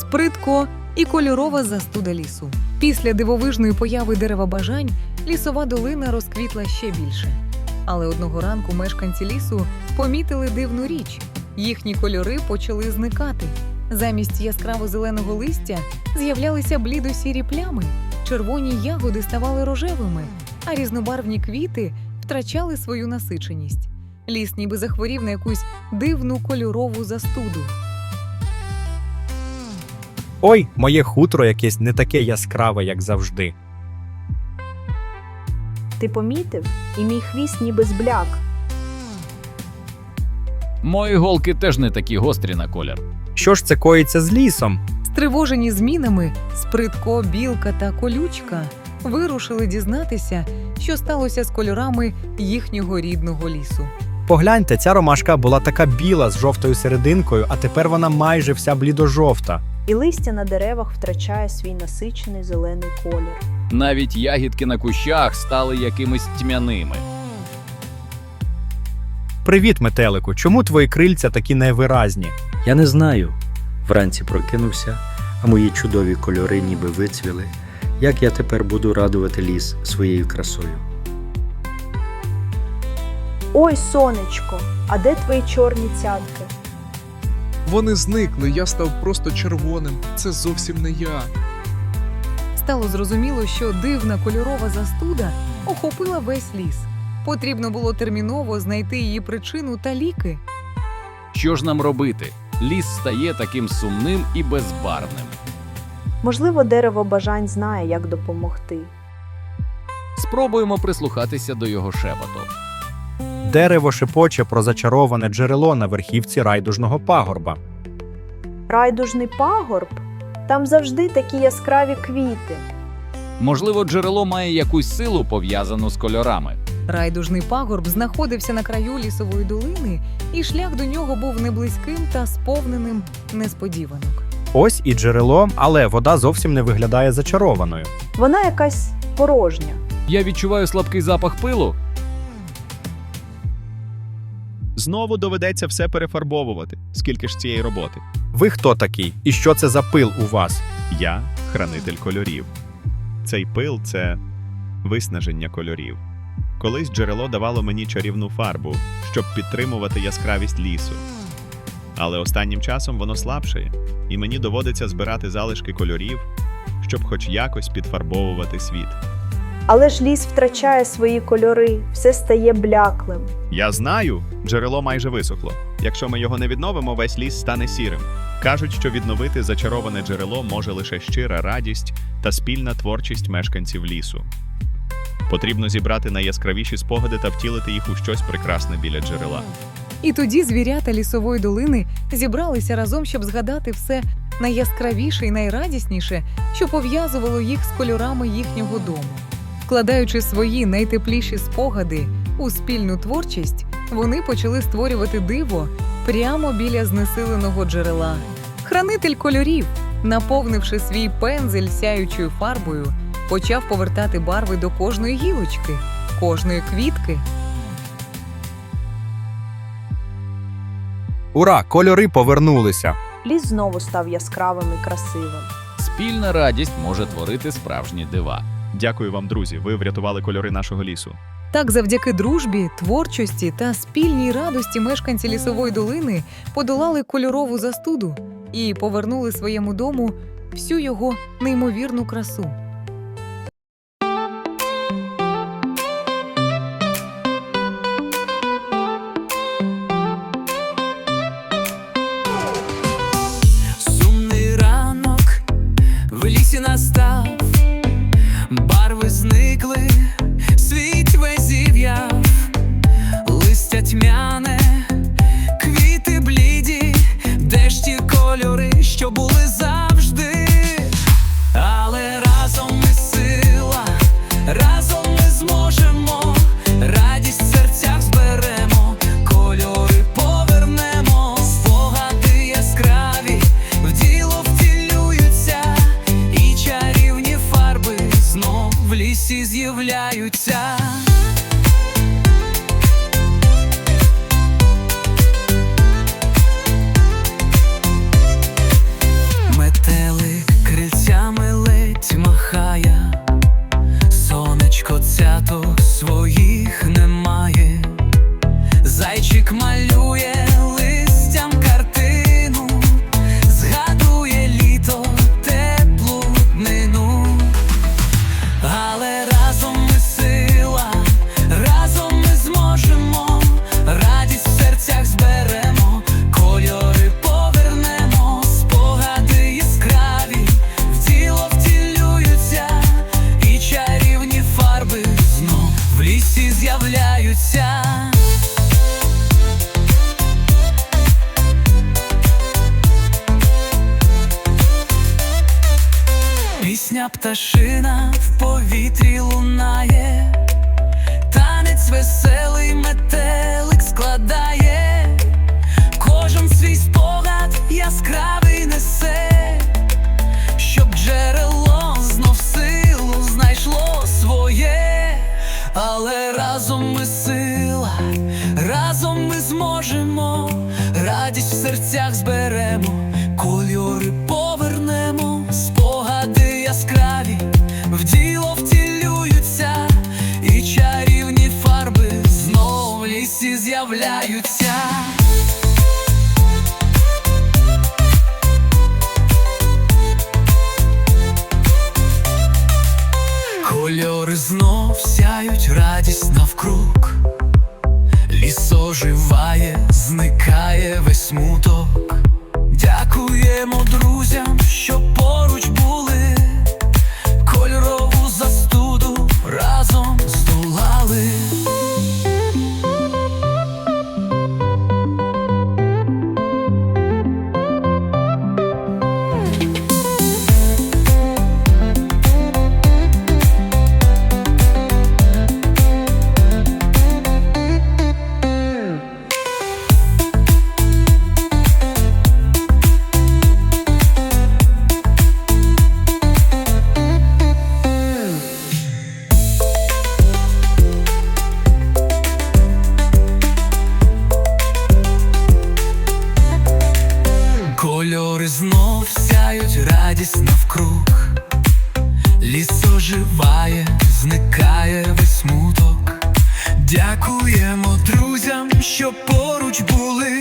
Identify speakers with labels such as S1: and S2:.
S1: спритко і кольорова застуда лісу. Після дивовижної появи дерева бажань лісова долина розквітла ще більше. Але одного ранку мешканці лісу помітили дивну річ: їхні кольори почали зникати. Замість яскраво зеленого листя з'являлися блідо-сірі плями, червоні ягоди ставали рожевими, а різнобарвні квіти втрачали свою насиченість. Ліс ніби захворів на якусь дивну кольорову застуду.
S2: Ой, моє хутро якесь не таке яскраве, як завжди.
S3: Ти помітив? І мій хвіст ніби збляк.
S4: Мої голки теж не такі гострі на колір.
S2: Що ж це коїться з лісом?
S1: Стривожені змінами, спритко, білка та колючка вирушили дізнатися, що сталося з кольорами їхнього рідного лісу.
S2: Погляньте, ця ромашка була така біла з жовтою серединкою, а тепер вона майже вся блідо-жовта.
S3: І листя на деревах втрачає свій насичений зелений колір.
S4: Навіть ягідки на кущах стали якимись тьмяними.
S2: Привіт, метелику. Чому твої крильця такі невиразні?
S5: Я не знаю. Вранці прокинувся, а мої чудові кольори ніби вицвіли. Як я тепер буду радувати ліс своєю красою?
S3: Ой, сонечко, а де твої чорні цятки?
S6: Вони зникли, я став просто червоним. Це зовсім не я.
S1: Стало зрозуміло, що дивна кольорова застуда охопила весь ліс. Потрібно було терміново знайти її причину та ліки.
S4: Що ж нам робити? Ліс стає таким сумним і безбарвним.
S3: Можливо, дерево бажань знає, як допомогти.
S4: Спробуємо прислухатися до його шепоту.
S2: Дерево шепоче про зачароване джерело на верхівці райдужного пагорба.
S3: Райдужний пагорб? Там завжди такі яскраві квіти.
S4: Можливо, джерело має якусь силу пов'язану з кольорами.
S1: Райдужний пагорб знаходився на краю лісової долини, і шлях до нього був неблизьким та сповненим несподіванок.
S2: Ось і джерело, але вода зовсім не виглядає зачарованою.
S3: Вона якась порожня.
S4: Я відчуваю слабкий запах пилу.
S7: Знову доведеться все перефарбовувати. Скільки ж цієї роботи?
S2: Ви хто такий? І що це за пил у вас?
S7: Я хранитель кольорів. Цей пил це виснаження кольорів. Колись джерело давало мені чарівну фарбу, щоб підтримувати яскравість лісу. Але останнім часом воно слабшає, і мені доводиться збирати залишки кольорів, щоб хоч якось підфарбовувати світ.
S3: Але ж ліс втрачає свої кольори, все стає бляклим.
S7: Я знаю, джерело майже висохло. Якщо ми його не відновимо, весь ліс стане сірим. Кажуть, що відновити зачароване джерело може лише щира радість та спільна творчість мешканців лісу. Потрібно зібрати найяскравіші спогади та втілити їх у щось прекрасне біля джерела.
S1: І тоді звірята лісової долини зібралися разом, щоб згадати все найяскравіше і найрадісніше, що пов'язувало їх з кольорами їхнього дому. Вкладаючи свої найтепліші спогади у спільну творчість, вони почали створювати диво прямо біля знесиленого джерела. Хранитель кольорів, наповнивши свій пензель сяючою фарбою, почав повертати барви до кожної гілочки, кожної квітки.
S2: Ура! Кольори повернулися.
S3: Ліс знову став яскравим і красивим.
S4: Спільна радість може творити справжні дива.
S7: Дякую вам, друзі. Ви врятували кольори нашого лісу.
S1: Так, завдяки дружбі, творчості та спільній радості мешканці лісової долини подолали кольорову застуду і повернули своєму дому всю його неймовірну красу.
S8: Сумний ранок в лісі настав, лісі пташина в повітрі лунає, танець веселий метелик складає, кожен свій спогад яскравий несе, щоб джерело знов силу знайшло своє, але разом ми сила, разом ми зможемо, радість в серцях зберемо, кольори Кольори знов сяють радість навкруг, ліс оживає, зникає весь смуток. Дякуємо друзям, що поруч Дякуємо друзям, що поруч були,